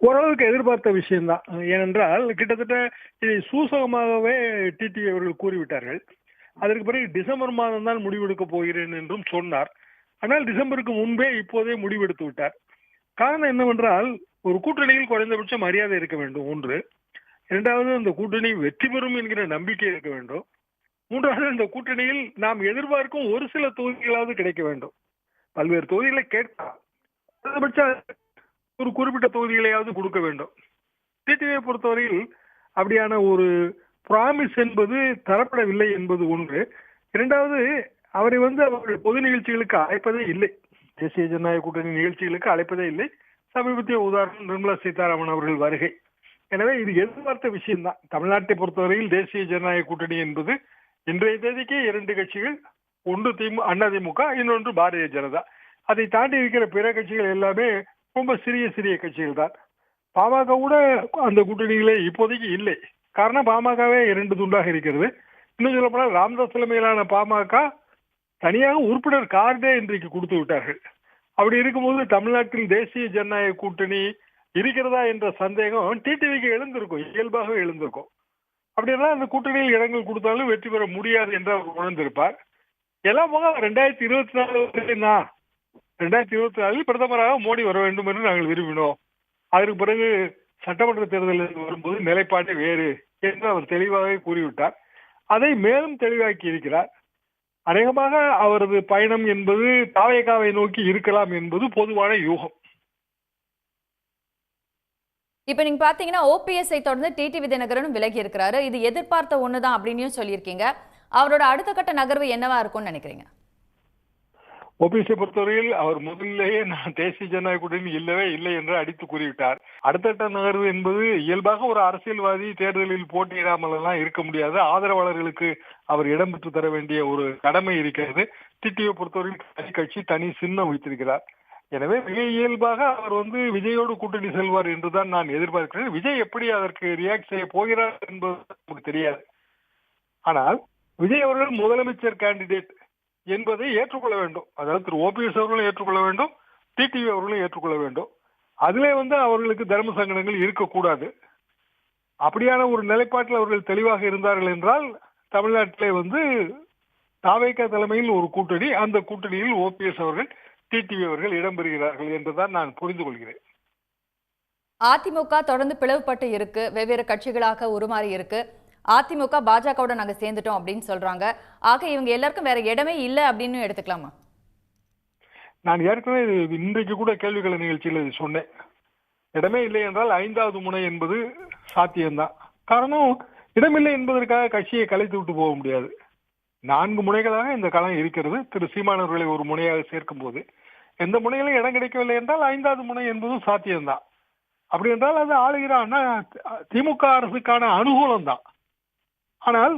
ஓரளவுக்கு எதிர்பார்த்த விஷயம்தான். ஏனென்றால் கிட்டத்தட்ட இதை சூசகமாகவே டிடி அவர்கள் கூறிவிட்டார்கள். அதற்கு பிறகு டிசம்பர் மாதம் தான் முடிவெடுக்கப் போகிறேன் என்றும் சொன்னார். ஆனால் டிசம்பருக்கு முன்பே இப்போதே முடிவெடுத்து விட்டார். காரணம் என்னவென்றால் ஒரு கூட்டணியில் குறைந்தபட்சம் மரியாதை இருக்க வேண்டும் ஒன்று. இரண்டாவது அந்த கூட்டணி வெற்றி பெறும் என்கிற நம்பிக்கை இருக்க வேண்டும். மூன்றாவது அந்த கூட்டணியில் நாம் எதிர்பார்க்கும் ஒரு சில தொகுதிகளாவது கிடைக்க வேண்டும். பல்வேறு தொகுதிகளை கேட்கலாம். குறைந்தபட்ச ஒரு குறிப்பிட்ட தொகுதிகளையாவது கொடுக்க வேண்டும். டிடிவியை பொறுத்தவரையில் அப்படியான ஒரு பிராமிஸ் என்பது தரப்படவில்லை என்பது ஒன்று. இரண்டாவது அவரை வந்து அவர்கள் பொது நிகழ்ச்சிகளுக்கு அழைப்பதே இல்லை. தேசிய ஜனநாயக கூட்டணி நிகழ்ச்சிகளுக்கு அழைப்பதே இல்லை. சமீபத்திய உதாரணம் நிர்மலா சீதாராமன் அவர்கள் வருகை. எனவே இது எதிர்பார்த்த விஷயம்தான். தமிழ்நாட்டை பொறுத்தவரையில் தேசிய ஜனநாயக கூட்டணி என்பது இன்றைய தேதிக்கு இரண்டு கட்சிகள் ஒன்று திமு அதிமுக இன்னொன்று பாரதிய ஜனதா. அதை தாண்டி இருக்கிற பிற கட்சிகள் எல்லாமே ரொம்ப சிறிய சிறிய கட்சிகள் தான் பாமக கூட அந்த கூட்டணிகளே இப்போதைக்கு இல்லை. காரணம் பாமகவே இரண்டு துண்டாக இருக்கிறது. இன்னும் சொல்ல ராம்தாஸ் தலைமையிலான பாமக தனியாக உறுப்பினர் கார்டே இன்றைக்கு கொடுத்து விட்டார்கள். அப்படி இருக்கும்போது தமிழ்நாட்டில் தேசிய ஜனநாயக கூட்டணி இருக்கிறதா என்ற சந்தேகம் டிடிவிக்கு எழுந்திருக்கும். இயல்பாகவே எழுந்திருக்கும். அப்படின்னா அந்த கூட்டணியில் இடங்கள் கொடுத்தாலும் வெற்றி பெற முடியாது என்று அவர் உணர்ந்திருப்பார். எல்லாம் போக ரெண்டாயிரத்தி இருபத்தி நாலு வரைக்கும் தான் ரெண்டாயிரத்தி இருபத்தி நாலில் பிரதமராக மோடி வர வேண்டும் என்று நாங்கள் விரும்பினோம். அதற்கு பிறகு சட்டமன்ற தேர்தலில் வரும்போது நிலைப்பாடு வேறு என்று அவர் தெளிவாக கூறிவிட்டார். அதை மேலும் தெளிவாக்கி இருக்கிறார். அநேகமாக அவரது பயணம் என்பது தாவேகாவை நோக்கி இருக்கலாம் என்பது பொதுவான யூகம். இப்போ நீங்க பாத்தீங்கன்னா ஓபிஎஸ்ஐ தொடர்ந்து டிடிவி தினகரனும் விலகி இருக்கிறாரு. இது எதிர்பார்த்த ஒண்ணுதான் அப்படின்னு சொல்லியிருக்கீங்க. அவரோட அடுத்த கட்ட நகர்வு என்னவா இருக்கும்னு நினைக்கிறீங்க? ஓபிஎஸ்ஐ பொறுத்தவரையில் அவர் முதலிலேயே நான் தேசிய ஜனநாயக கூட்டணி இல்லவே இல்லை என்று அடித்து கூறிவிட்டார். அடுத்தட்ட நகர்வு என்பது இயல்பாக ஒரு அரசியல்வாதி தேர்தலில் போட்டியிடாமல் எல்லாம் இருக்க முடியாது. ஆதரவாளர்களுக்கு அவர் இடம் பெற்று தர வேண்டிய ஒரு கடமை இருக்கிறது. டிடியை பொறுத்தவரையில் தனி கட்சி தனி சின்னம் வைத்திருக்கிறார். எனவே மிக இயல்பாக அவர் வந்து விஜயோடு கூட்டணி செல்வார் என்றுதான் நான் எதிர்பார்க்கிறேன். விஜய் எப்படி அதற்கு ரியாக்ட் செய்ய போகிறார் என்பது நமக்கு தெரியாது. ஆனால் விஜய் அவர்கள் முதலமைச்சர் கேண்டிடேட் என்பதை ஏற்றுக்கொள்ள வேண்டும். அதாவது திரு. ஓபிஎஸ் அவர்களும் ஏற்றுக்கொள்ள வேண்டும். டிடிவி அவர்களும் ஏற்றுக்கொள்ள வேண்டும். அதிலே வந்து அவர்களுக்கு தர்ம சங்கடங்கள் இருக்கக்கூடாது. அப்படியான ஒரு நிலைப்பாட்டில் அவர்கள் தெளிவாக இருந்தார்கள் என்றால் தமிழ்நாட்டிலே வந்து தாவேக்கா தலைமையில் ஒரு கூட்டணி அந்த கூட்டணியில் ஓபிஎஸ் அவர்கள் டிடிவி அவர்கள் இடம்பெறுகிறார்கள் என்றுதான் நான் புரிந்து கொள்கிறேன். அதிமுக தொடர்ந்து பிளவுபட்டு இருக்கு. வெவ்வேறு கட்சிகளாக உருமாறி இருக்கு. அதிமுக பாஜகவோட நாங்கள் சேர்ந்துட்டோம் அப்படின்னு சொல்றாங்க. ஆக இவங்க எல்லாருக்கும் வேற இடமே இல்லை அப்படின்னு எடுத்துக்கலாமா? நான் ஏற்கனவே இன்றைக்கு கூட கேள்விகள நிகழ்ச்சியில் இது சொன்னேன். இடமே இல்லை என்றால் ஐந்தாவது முனை என்பது சாத்தியம்தான். காரணம் இடமில்லை என்பதற்காக கட்சியை கலைத்து விட்டு போக முடியாது. நான்கு முனைகளாக இந்த களம் இருக்கிறது. திரு சீமானவர்களை ஒரு முனையாக சேர்க்கும் போது. எந்த முனையிலும் இடம் கிடைக்கவில்லை என்றால் ஐந்தாவது முனை என்பதும் சாத்தியம்தான். அப்படி என்றால் அது ஆளுகிறான்னா திமுக அரசுக்கான அனுகூலம் தான் ஆனால்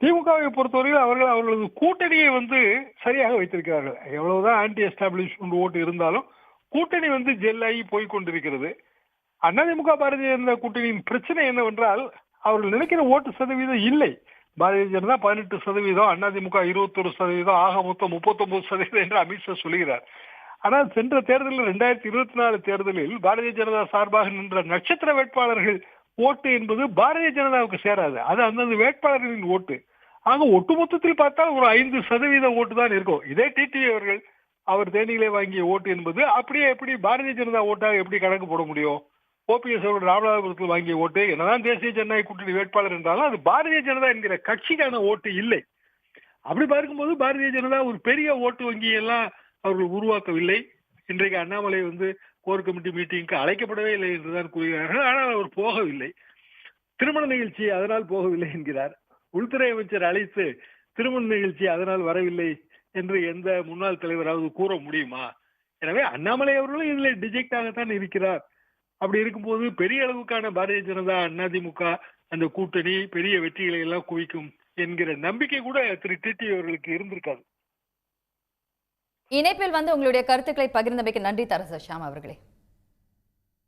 திமுகவை பொறுத்தவரையில் அவர்கள் அவர்களது கூட்டணியை வந்து சரியாக வைத்திருக்கிறார்கள். எவ்வளவுதான் ஆன்டி எஸ்டாப்ளிஷ்மெண்ட் ஓட்டு இருந்தாலும் கூட்டணி வந்து ஜெல்லாகி போய் கொண்டிருக்கிறது. அதிமுக பாரதிய ஜனதா கூட்டணியின் பிரச்சனை என்னவென்றால் அவர்கள் நினைக்கிற ஓட்டு சதவீதம் இல்லை. பாரதிய ஜனதா பதினெட்டு சதவீதம் அதிமுக இருபத்தொரு சதவீதம் ஆக மொத்தம் முப்பத்தொன்பது சதவீதம் என்று அமித்ஷா சொல்லுகிறார். ஆனால் சென்ற தேர்தலில் ரெண்டாயிரத்தி இருபத்தி நாலு தேர்தலில் பாரதிய ஜனதா சார்பாக நின்ற நட்சத்திர வேட்பாளர்கள் ஓட்டு என்பது பாரதிய ஜனதாவுக்கு சேராது. அது அந்தந்த வேட்பாளர்களின் ஓட்டு. ஆக ஒட்டுமொத்தத்தில் பார்த்தால் ஒரு ஐந்து சதவீத ஓட்டு தான் இருக்கும். இதே டிடிவி அவர்கள் அவர் தேனியிலே வாங்கிய ஓட்டு என்பது அப்படியே எப்படி பாரதிய ஜனதா ஓட்டாக எப்படி கணக்கு போட முடியும்? ஓபிஎஸ் அவர்கள் ராமநாதபுரத்தில் வாங்கிய ஓட்டு. என்னதான் தேசிய ஜனநாயக கூட்டணி வேட்பாளர் என்றாலும் அது பாரதிய ஜனதா என்கிற கட்சிக்கான ஓட்டு இல்லை. அப்படி பார்க்கும்போது பாரதிய ஜனதா ஒரு பெரிய ஓட்டு வங்கியெல்லாம் அவர்கள் உருவாக்கவில்லை. இன்றைக்கு அண்ணாமலை வந்து கோர் கமிட்டி மீட்டிங்க்கு அழைக்கப்படவே இல்லை என்றுதான் கூறுகிறார்கள். ஆனால் அவர் போகவில்லை. திருமண நிகழ்ச்சி அதனால் போகவில்லை என்கிறார். உள்துறை அமைச்சர் அழைத்து திருமண நிகழ்ச்சி அதனால் வரவில்லை என்று எந்த முன்னாள் தலைவராவது கூற முடியுமா? எனவே அண்ணாமலை அவர்களும் இதில் டிஜெக்டாகத்தான் இருக்கிறார். அப்படி இருக்கும்போது பெரிய அளவுக்கான பாரதிய ஜனதா அதிமுக அந்த கூட்டணி பெரிய வெற்றிகளை எல்லாம் குவிக்கும் என்கிற நம்பிக்கை கூட திரு டிடி அவர்களுக்கு இருந்திருக்காது. இணைப்பில் வந்து உங்களுடைய கருத்துக்களை பகிர்ந்தமைக்கு நன்றி தரச ஷாம் அவர்களே.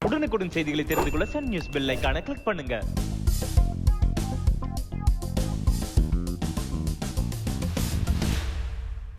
உடனுக்குடன் செய்திகளை தெரிந்து கொள்ள சன் நியூஸ் பெல் ஐக்கான கிளிக் பண்ணுங்க.